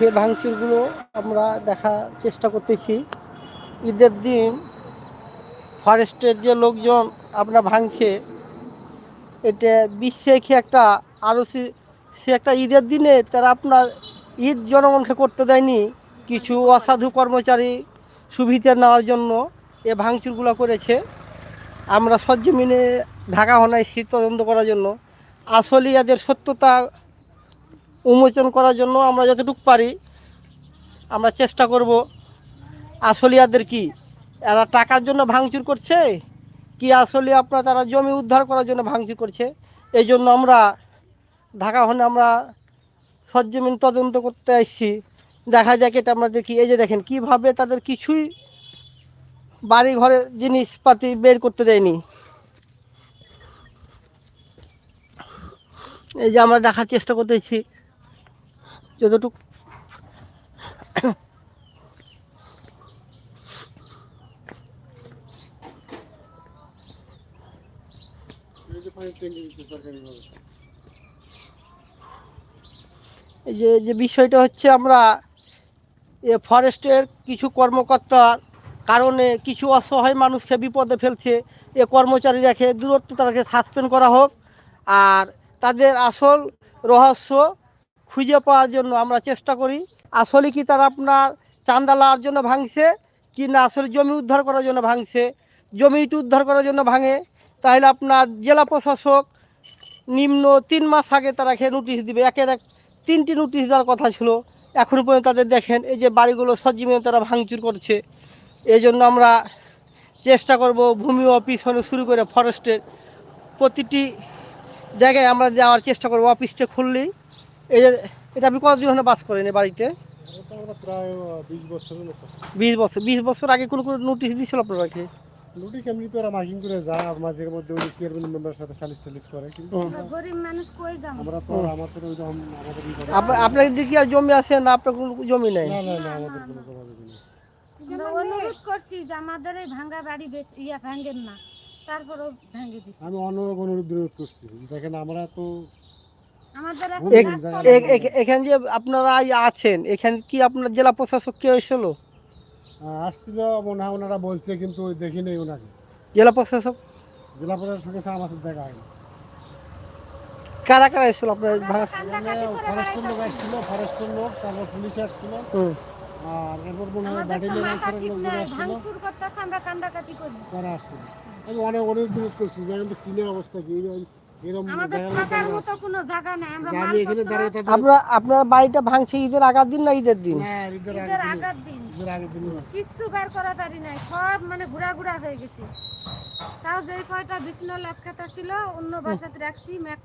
সে ভাঙচুরগুলো আমরা দেখা চেষ্টা করতেছি। ঈদের দিন ফরেস্টের যে লোকজন আপনার ভাঙছে, এটা বিশ্বে কি একটা আরও সে- একটা ঈদের দিনে তারা আপনার ঈদ জনগণকে করতে দেয়নি, কিছু অসাধু কর্মচারী সুবিধা নেওয়ার জন্য এ ভাঙচুরগুলো করেছে। আমরা সজ্জমিনে ঢাকা হনায় শীত তদন্ত করার জন্য আসলে এদের সত্যতা উন্মোচন করার জন্য আমরা যতটুকু পারি, আমরা চেষ্টা করব। আসলে এদের কি, এরা টাকার জন্য ভাঙচুর করছে? কি আসলে আপনার তারা জমি উদ্ধার করার জন্য ভাঙচুর করছে? এই জন্য আমরা ঢাকা হনে আমরা সজ্জমিন তদন্ত করতে আসছি দেখা যাক এটা আমরা দেখি এই যে দেখেন, কীভাবে তাদের কিছুই বাড়ি ঘরের জিনিসপাতি বের করতে দেয়নি। এই যে আমরা দেখার চেষ্টা করতেছি যতটুকু যে যে বিষয়টা হচ্ছে আমরা এ ফরেস্টের কিছু কর্মকর্তার কারণে কিছু অসহায় মানুষকে বিপদে ফেলছে। এ কর্মচারী রেখে দূরত্ব তাদেরকে সাসপেন্ড করা হোক। আর তাদের আসল রহস্য খুঁজে পাওয়ার জন্য আমরা চেষ্টা করি। আসলে কি তারা আপনার চান্দা লওয়ার জন্য ভাঙছে কি না? আসলে জমি উদ্ধার করার জন্য ভাঙছে। জমিটি উদ্ধার করার জন্য ভাঙে। তাহলে আপনার জেলা প্রশাসক নিম্ন তিন মাস আগে তারা খেয়ে নোটিশ দিবে। একের এক তিনটি নোটিশ দেওয়ার কথা ছিল। এখনও পর্যন্ত তাদের দেখেন, এই যে বাড়িগুলো সজ্জিমে তারা ভাঙচুর করছে। এই জন্য আমরা চেষ্টা করব ভূমি অফিস হলে শুরু করে ফরেস্টের প্রতিটি জায়গায় আমরা যাওয়ার চেষ্টা করব। অফিসটা খুললেই এই যে এটা আপনি কতদিন হলে বাস করেন এই বাড়িতে? প্রায় বিশ বছরের বিশ বছর বিশ বছর আগে কোনো কোনো নোটিশ দিয়েছিল আপনাকে নোটিশ এমনি তো ওরা মার্কিং করে যায় আর মাঝে মধ্যে ওই চেয়ারম্যান মেম্বারের সাথে সালিশ টালিশ করে কিন্তু আমরা গরিব মানুষ কই যাব? আমরা তো আর আমাদের ওই রকম আমাদের আপনার আপনার দিকে আর জমি আছে না আপনার কোনো জমি নেই? না না না আমাদের কোনো যোগাযোগ নেই। আমরা অনুরোধ করছি যে আমাদের এই ভাঙ্গা বাড়ি ইয়া ভাঙ্গেন না। তারপরও ভেঙে দিছি। আমি অনুরোধ অনুরোধ করছি। দেখেন আমরা তো এখন যে আপনারা আছেন এখানে কি আপনার জেলা প্রশাসক কে এসেছিল আসছিল মনে হয় ওনারা বলছে কিন্তু দেখি নেই ওনাকে। জেলা প্রশাসক? জেলা প্রশাসকের সাথে আমাদের দেখা হয়নি। কারা কারা এসেছিল আপনার ফরেস্টের লোক আসছিল ফরেস্টের লোক তারপর পুলিশ আসছিল। আর এরপর মনে হয় আমাদের ব্যাটালিয়ন আনসারের লোকজন আসছিল। তারা আসছিল। আমি অনেক অনেক বিরোধ করছি যে কিন্তু টিনের অবস্থা কি? আপনার বাড়িটা ভাঙছে ঈদের আগার দিন না ঈদের দিন? হয়। কিচ্ছু বের করা পারি নাই সব মানে ঘুরা ঘুরা হয়ে গেছে। তাও যে কয়টা বিছনা ল্যাপ খাতা ছিল অন্য বাসাতে রাখছি ম্যাক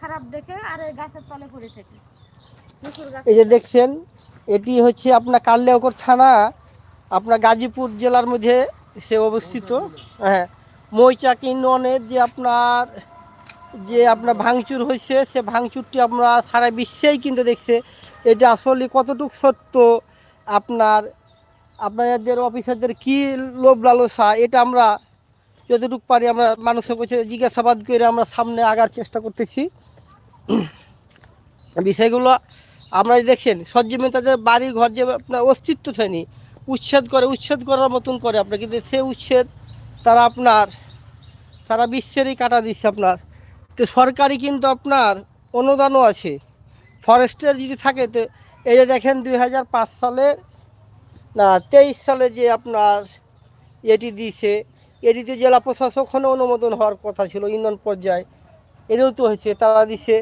খারাপ দেখে আর এই গাছের তলে পড়ে থেকে। এই যে দেখছেন এটি হচ্ছে আপনার কাল্যাকর থানা আপনার গাজীপুর জেলার মধ্যে সে অবস্থিত। হ্যাঁ মৈচাক ইউনিয়নের যে আপনার যে আপনার ভাঙচুর হয়েছে, সে ভাঙচুরটি আমরা সারা বিশ্বেই কিন্তু দেখছে। এটা আসলে কতটুকু সত্য? আপনার, আপনাদের অফিসারদের কী লোভ লালসা? এটা আমরা যতটুকু পারি আমরা মানুষের কাছে জিজ্ঞাসাবাদ করে আমরা সামনে আগার চেষ্টা করতেছি। বিষয়গুলো আমরা দেখছেন সজ্জিমে তাদের বাড়ি ঘর যে আপনার অস্তিত্ব হয়নি উচ্ছেদ করে, উচ্ছেদ করার মতন করে আপনার কিন্তু সে উচ্ছেদ, তারা আপনার, সারা বিশ্বেরই কাটা দিচ্ছে আপনার। তো সরকারি কিন্তু আপনার অনুদানও আছে। ফরেস্টের যদি থাকে তো, এই যে দেখেন দুই হাজার পাঁচ সালে, না, তেইশ সালে যে আপনার এটি দিয়েছে, এটিতে জেলা প্রশাসক হলে অনুমোদন হওয়ার কথা ছিল, ইউনিয়ন পর্যায়ে। এটাও তো হয়েছে, তারা দিছে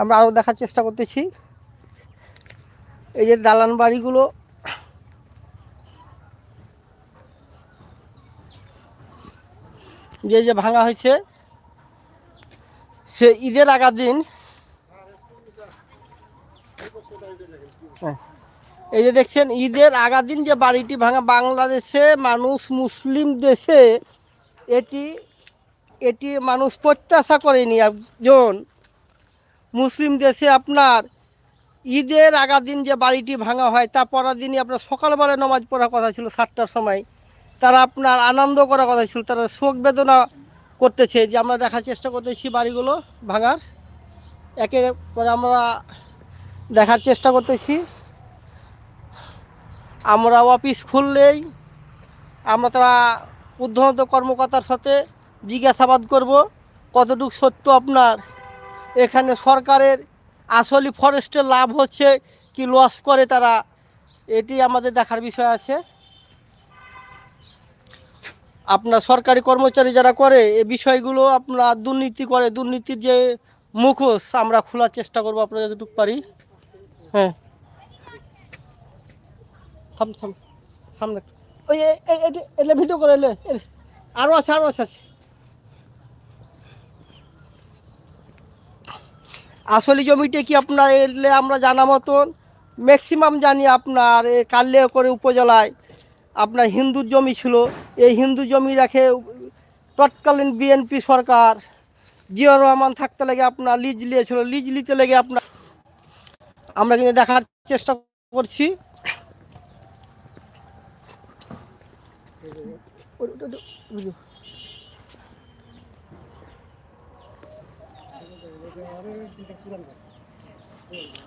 আমরা আরও দেখার চেষ্টা করতেছি এই যে দালান বাড়িগুলো যে যে ভাঙা হয়েছে, সে ঈদের আগার দিন। এই যে দেখছেন, ঈদের আগার দিন যে বাড়িটি ভাঙা বাংলাদেশে মানুষ মুসলিম দেশে এটি এটি মানুষ প্রত্যাশা করেনি একজন মুসলিম দেশে আপনার ঈদের আগা দিন যে বাড়িটি ভাঙা হয় তা পরের দিনই আপনার সকালবেলায় নমাজ পড়ার কথা ছিল সাতটার সময়। তারা আপনার আনন্দ করার কথা ছিল, তারা শোক বেদনা করতেছে। যে আমরা দেখার চেষ্টা করতেছি বাড়িগুলো ভাঙার। একে পরে আমরা দেখার চেষ্টা করতেছি। আমরা অফিস খুললেই আমরা তারা উদ্ধত কর্মকর্তার সাথে জিজ্ঞাসাবাদ করব, কতটুকু সত্য আপনার? এখানে সরকারের আসলে ফরেস্টের লাভ হচ্ছে কি লস করে তারা, এটি আমাদের দেখার বিষয় আছে। আপনার সরকারি কর্মচারী যারা করে, এ বিষয়গুলো আপনার দুর্নীতি করে, দুর্নীতির যে মুখোশ আমরা খোলার চেষ্টা করব আপনারা যতটুকু পারি। হ্যাঁ। সামনে ওই এটি- ভিডিও করে, এলে। আরও আছে আরও আছে আছে। আসলে জমিটা কি আপনার এলে আমরা জানা মতন? ম্যাক্সিমাম জানি আপনার, এ কাল্লে করে উপজেলায় আপনার হিন্দু জমি ছিল। এই হিন্দু জমি রাখে তৎকালীন বিএনপি সরকার জিয়াউর রহমান থাকতে লেগে আপনার লিজ নিয়েছিল লিজ নিতে লেগে আপনার আমরা কিন্তু দেখার চেষ্টা করছি। ওই- ওই- ওই- ওই-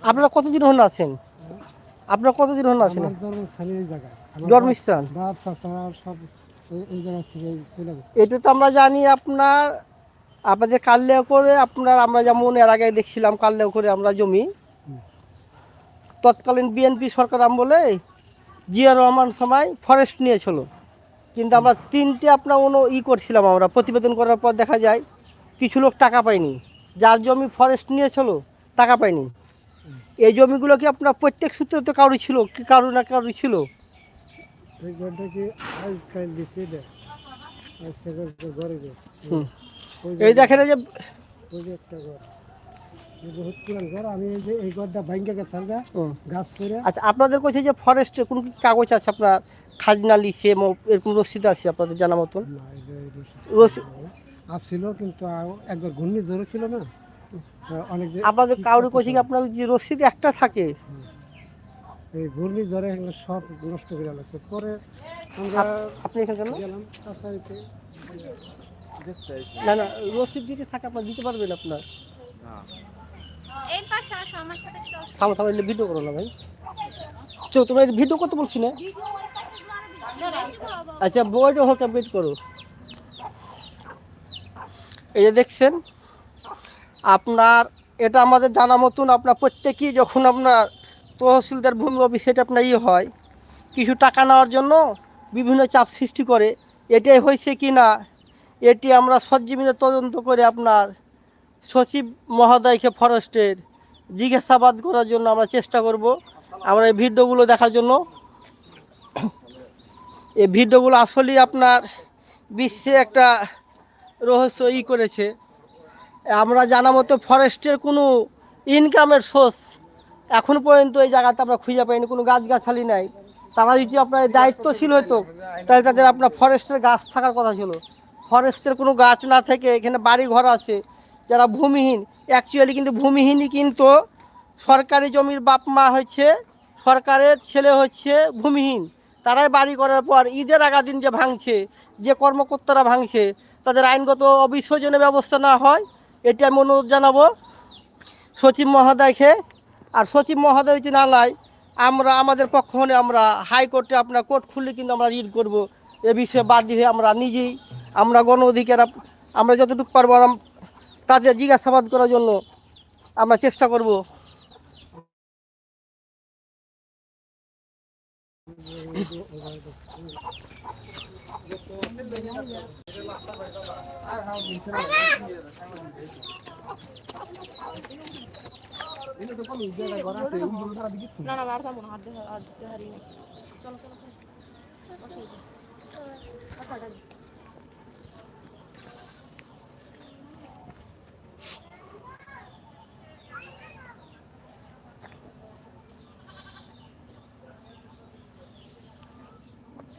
আপনারা কতদিন হন আছেন? আপনারা কতদিন হন আছেন? জন্মস্থান? এটা তো আমরা জানি আপনার আপনাদের কাল্লেও করে আপনার আমরা যেমন এর আগে দেখছিলাম কাল্লেও করে আমরা জমি। তৎকালীন বিএনপি সরকার আমলে জিয়া রহমান সময় ফরেস্ট নিয়েছিল। কিন্তু আমরা তিনটে আপনার অন্য ই করছিলাম আমরা প্রতিবেদন করার পর দেখা যায় কিছু লোক টাকা পায়নি। যার জমি ফরেস্ট নিয়েছিল টাকা পায়নি। এই জমিগুলো কি আপনার প্রত্যেক সূত্রে তো কারও ছিল? কি কারও না কারও ছিল? এই দেখেন যে আচ্ছা আপনাদের কাছে যে ফরেস্টের কোন কাগজ আছে আপনার? খাজনা লিসে এরকম রসিদ আছে আপনাদের জানা মতন? রসিদ আসছিল কিন্তু একবার ঘূর্ণি ঝড় ছিল না। অনেক যে আপনাদের কাউরি কাছে কি আপনার যে রসিদ একটা থাকে। এই ঘূর্ণি ঝড়ে এগুলো সব নষ্ট করে গেছে পরে আমরা আপনি এখানে কেন? গেলাম কাছারিতে না না রসিদ দিতে থাকে আপনার দিতে পারবেন আপনার। থামো থামো ভিডিও করো না ভাই। চো তোমরা ভিডিও করতে বলছি না আচ্ছা বইটা হোক আপডেট করো। এই যে দেখছেন, আপনার এটা আমাদের জানা মতন আপনার প্রত্যেকেই যখন আপনার তহসিলদার ভূমি অফিস সেটা আপনার ইয়ে হয়, কিছু টাকা নেওয়ার জন্য বিভিন্ন চাপ সৃষ্টি করে। এটাই হয়েছে কি না, এটি আমরা সজ্জীবনে তদন্ত করে আপনার সচিব মহোদয়কে ফরেস্টের জিজ্ঞাসাবাদ করার জন্য আমরা চেষ্টা করব আমরা এই ভিডিওগুলো দেখার জন্য। এই ভিডিওগুলো আসলেই আপনার বিশ্বে একটা রহস্য ই করেছে। আমরা জানা মতো ফরেস্টের কোনো ইনকামের সোর্স এখন পর্যন্ত এই জায়গাতে আমরা খুঁজে পাইনি, কোনো গাছগাছালি নাই। তারা যদি আপনার দায়িত্বশীল হতো তাহলে তাদের আপনার ফরেস্টের গাছ থাকার কথা ছিল। ফরেস্টের কোনো গাছ না থেকে এখানে বাড়ি ঘর আছে, যারা ভূমিহীন। অ্যাকচুয়ালি কিন্তু ভূমিহীনই কিন্তু সরকারি জমির বাপ মা হচ্ছে, সরকারের ছেলে হচ্ছে ভূমিহীন। তারাই বাড়ি করার পর ঈদের আগা দিন যে ভাঙছে, যে কর্মকর্তারা ভাঙছে তাদের আইনগত অবিসর্জনের ব্যবস্থা না হয়। এটি আমি অনুরোধ জানাব সচিব মহোদয়কে। আর সচিব মহোদয় যদি না লাই, আমরা, আমাদের পক্ষ হলে আমরা হাইকোর্টে আপনার কোর্ট খুললে কিন্তু আমরা রিড করব। এ বিষয়ে বাদী হয়ে আমরা নিজেই, আমরা গণ অধিকার আমরা যতটুকু পারব তাদের জিজ্ঞাসাবাদ করার জন্য আমরা চেষ্টা করব। না না না দিয়ে হাত দিয়ে হারিয়ে চলো চলো চলো